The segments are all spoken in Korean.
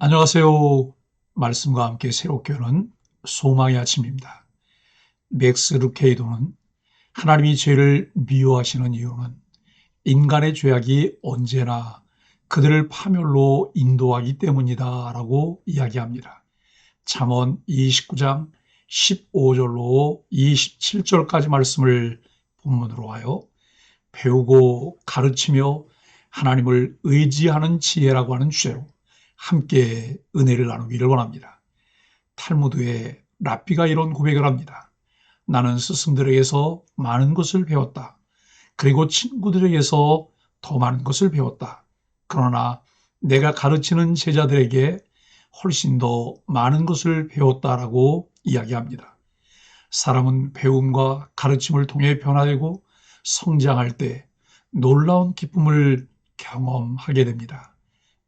안녕하세요. 말씀과 함께 새롭게 오는 소망의 아침입니다. 맥스 루케이도는 하나님이 죄를 미워하시는 이유는 인간의 죄악이 언제나 그들을 파멸로 인도하기 때문이다 라고 이야기합니다. 잠언 29장 15절로 27절까지 말씀을 본문으로 하여 배우고 가르치며 하나님을 의지하는 지혜라고 하는 주제로 함께 은혜를 나누기를 원합니다. 탈무드의 라피가 이런 고백을 합니다. 나는 스승들에게서 많은 것을 배웠다. 그리고 친구들에게서 더 많은 것을 배웠다. 그러나 내가 가르치는 제자들에게 훨씬 더 많은 것을 배웠다라고 이야기합니다. 사람은 배움과 가르침을 통해 변화되고 성장할 때 놀라운 기쁨을 경험하게 됩니다.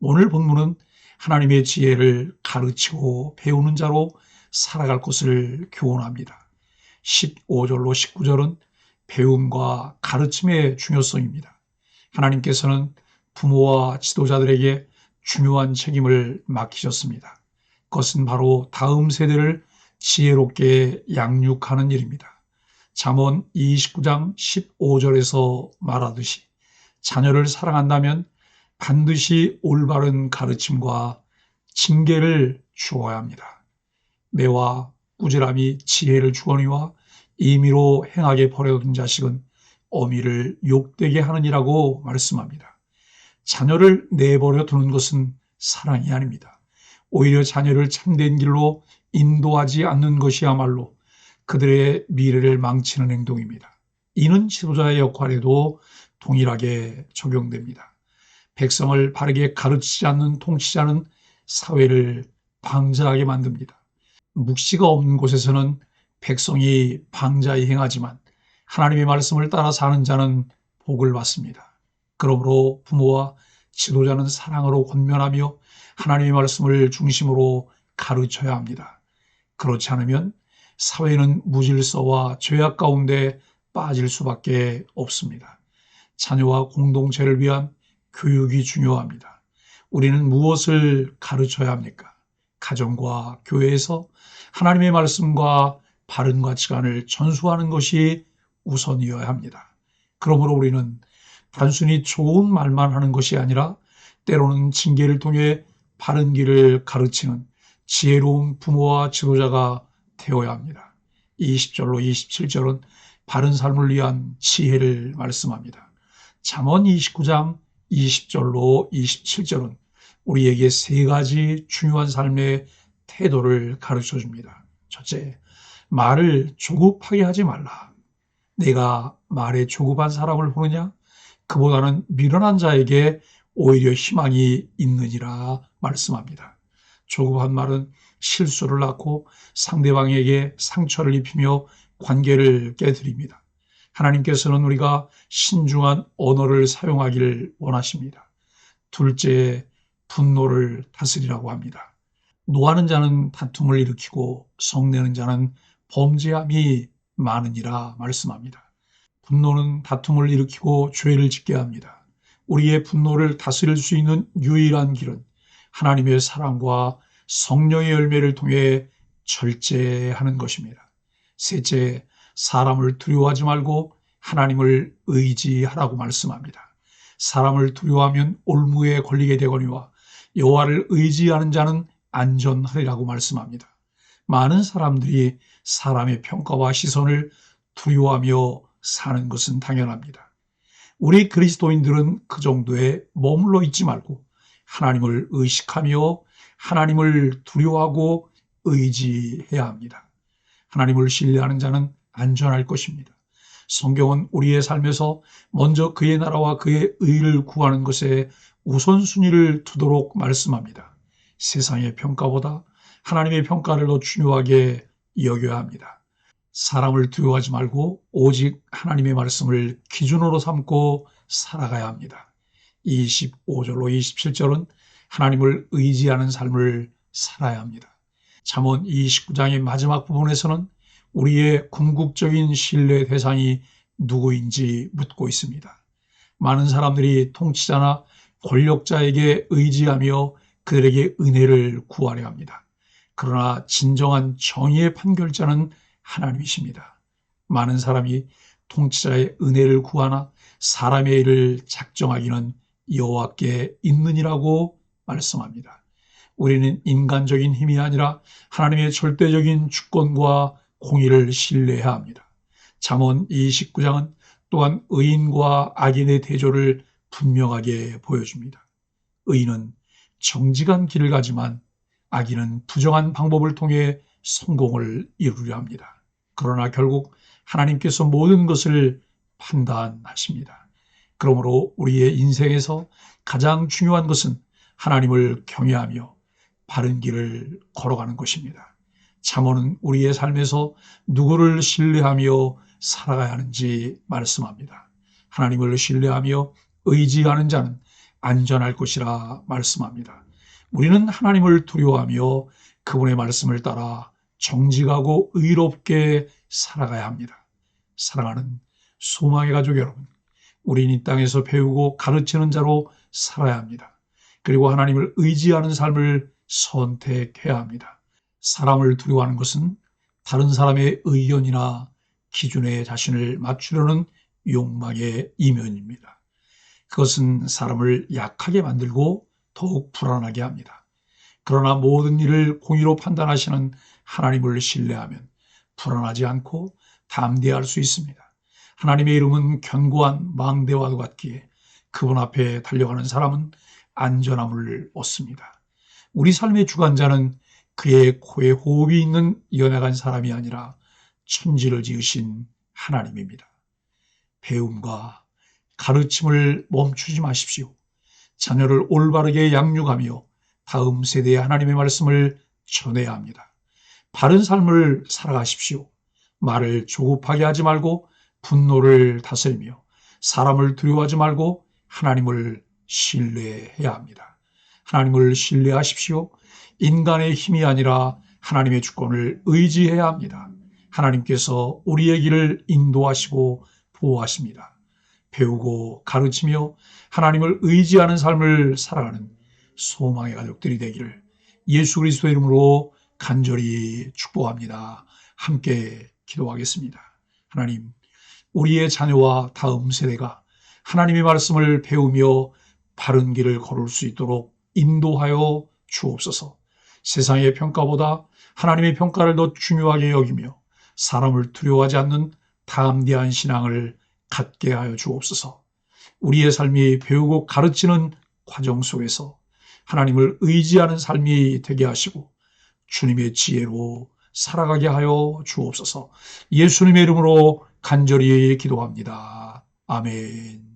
오늘 본문은 하나님의 지혜를 가르치고 배우는 자로 살아갈 것을 교훈합니다. 15절로 19절은 배움과 가르침의 중요성입니다. 하나님께서는 부모와 지도자들에게 중요한 책임을 맡기셨습니다. 그것은 바로 다음 세대를 지혜롭게 양육하는 일입니다. 잠언 29장 15절에서 말하듯이 자녀를 사랑한다면 반드시 올바른 가르침과 징계를 주어야 합니다. 매와 꾸지람이 지혜를 주거니와 임의로 행하게 버려둔 자식은 어미를 욕되게 하느니라고 말씀합니다. 자녀를 내버려 두는 것은 사랑이 아닙니다. 오히려 자녀를 참된 길로 인도하지 않는 것이야말로 그들의 미래를 망치는 행동입니다. 이는 지도자의 역할에도 동일하게 적용됩니다. 백성을 바르게 가르치지 않는 통치자는 사회를 방자하게 만듭니다. 묵시가 없는 곳에서는 백성이 방자히 행하지만 하나님의 말씀을 따라 사는 자는 복을 받습니다. 그러므로 부모와 지도자는 사랑으로 권면하며 하나님의 말씀을 중심으로 가르쳐야 합니다. 그렇지 않으면 사회는 무질서와 죄악 가운데 빠질 수밖에 없습니다. 자녀와 공동체를 위한 교육이 중요합니다. 우리는 무엇을 가르쳐야 합니까? 가정과 교회에서 하나님의 말씀과 바른 가치관을 전수하는 것이 우선이어야 합니다. 그러므로 우리는 단순히 좋은 말만 하는 것이 아니라 때로는 징계를 통해 바른 길을 가르치는 지혜로운 부모와 지도자가 되어야 합니다. 20절로 27절은 바른 삶을 위한 지혜를 말씀합니다. 잠언 29장 20절로 27절은 우리에게 세 가지 중요한 삶의 태도를 가르쳐 줍니다. 첫째, 말을 조급하게 하지 말라. 내가 말에 조급한 사람을 보느냐? 그보다는 미련한 자에게 오히려 희망이 있느니라 말씀합니다. 조급한 말은 실수를 낳고 상대방에게 상처를 입히며 관계를 깨뜨립니다. 하나님께서는 우리가 신중한 언어를 사용하기를 원하십니다. 둘째, 분노를 다스리라고 합니다. 노하는 자는 다툼을 일으키고 성내는 자는 범죄함이 많으니라 말씀합니다. 분노는 다툼을 일으키고 죄를 짓게 합니다. 우리의 분노를 다스릴 수 있는 유일한 길은 하나님의 사랑과 성령의 열매를 통해 절제하는 것입니다. 셋째, 사람을 두려워하지 말고 하나님을 의지하라고 말씀합니다. 사람을 두려워하면 올무에 걸리게 되거니와 여호와를 의지하는 자는 안전하리라고 말씀합니다. 많은 사람들이 사람의 평가와 시선을 두려워하며 사는 것은 당연합니다. 우리 그리스도인들은 그 정도에 머물러 있지 말고 하나님을 의식하며 하나님을 두려워하고 의지해야 합니다. 하나님을 신뢰하는 자는 안전할 것입니다. 성경은 우리의 삶에서 먼저 그의 나라와 그의 의를 구하는 것에 우선순위를 두도록 말씀합니다. 세상의 평가보다 하나님의 평가를 더 중요하게 여겨야 합니다. 사람을 두려워하지 말고 오직 하나님의 말씀을 기준으로 삼고 살아가야 합니다. 25절로 27절은 하나님을 의지하는 삶을 살아야 합니다. 잠언 29장의 마지막 부분에서는 우리의 궁극적인 신뢰 대상이 누구인지 묻고 있습니다. 많은 사람들이 통치자나 권력자에게 의지하며 그들에게 은혜를 구하려 합니다. 그러나 진정한 정의의 판결자는 하나님이십니다. 많은 사람이 통치자의 은혜를 구하나 사람의 일을 작정하기는 여호와께 있느니라고 말씀합니다. 우리는 인간적인 힘이 아니라 하나님의 절대적인 주권과 공의를 신뢰해야 합니다. 잠언 29장은 또한 의인과 악인의 대조를 분명하게 보여줍니다. 의인은 정직한 길을 가지만 악인은 부정한 방법을 통해 성공을 이루려 합니다. 그러나 결국 하나님께서 모든 것을 판단하십니다. 그러므로 우리의 인생에서 가장 중요한 것은 하나님을 경외하며 바른 길을 걸어가는 것입니다. 잠언은 우리의 삶에서 누구를 신뢰하며 살아가야 하는지 말씀합니다. 하나님을 신뢰하며 의지하는 자는 안전할 것이라 말씀합니다. 우리는 하나님을 두려워하며 그분의 말씀을 따라 정직하고 의롭게 살아가야 합니다. 사랑하는 소망의 가족 여러분, 우리는 이 땅에서 배우고 가르치는 자로 살아야 합니다. 그리고 하나님을 의지하는 삶을 선택해야 합니다. 사람을 두려워하는 것은 다른 사람의 의견이나 기준에 자신을 맞추려는 욕망의 이면입니다. 그것은 사람을 약하게 만들고 더욱 불안하게 합니다. 그러나 모든 일을 공의로 판단하시는 하나님을 신뢰하면 불안하지 않고 담대할 수 있습니다. 하나님의 이름은 견고한 망대와도 같기에 그분 앞에 달려가는 사람은 안전함을 얻습니다. 우리 삶의 주관자는 그의 코에 호흡이 있는 연약한 사람이 아니라 천지를 지으신 하나님입니다. 배움과 가르침을 멈추지 마십시오. 자녀를 올바르게 양육하며 다음 세대에 하나님의 말씀을 전해야 합니다. 바른 삶을 살아가십시오. 말을 조급하게 하지 말고 분노를 다스리며 사람을 두려워하지 말고 하나님을 신뢰해야 합니다. 하나님을 신뢰하십시오. 인간의 힘이 아니라 하나님의 주권을 의지해야 합니다. 하나님께서 우리의 길을 인도하시고 보호하십니다. 배우고 가르치며 하나님을 의지하는 삶을 살아가는 소망의 가족들이 되기를 예수 그리스도의 이름으로 간절히 축복합니다. 함께 기도하겠습니다. 하나님, 우리의 자녀와 다음 세대가 하나님의 말씀을 배우며 바른 길을 걸을 수 있도록 인도하여 주옵소서. 세상의 평가보다 하나님의 평가를 더 중요하게 여기며 사람을 두려워하지 않는 담대한 신앙을 갖게 하여 주옵소서. 우리의 삶이 배우고 가르치는 과정 속에서 하나님을 의지하는 삶이 되게 하시고 주님의 지혜로 살아가게 하여 주옵소서. 예수님의 이름으로 간절히 기도합니다. 아멘.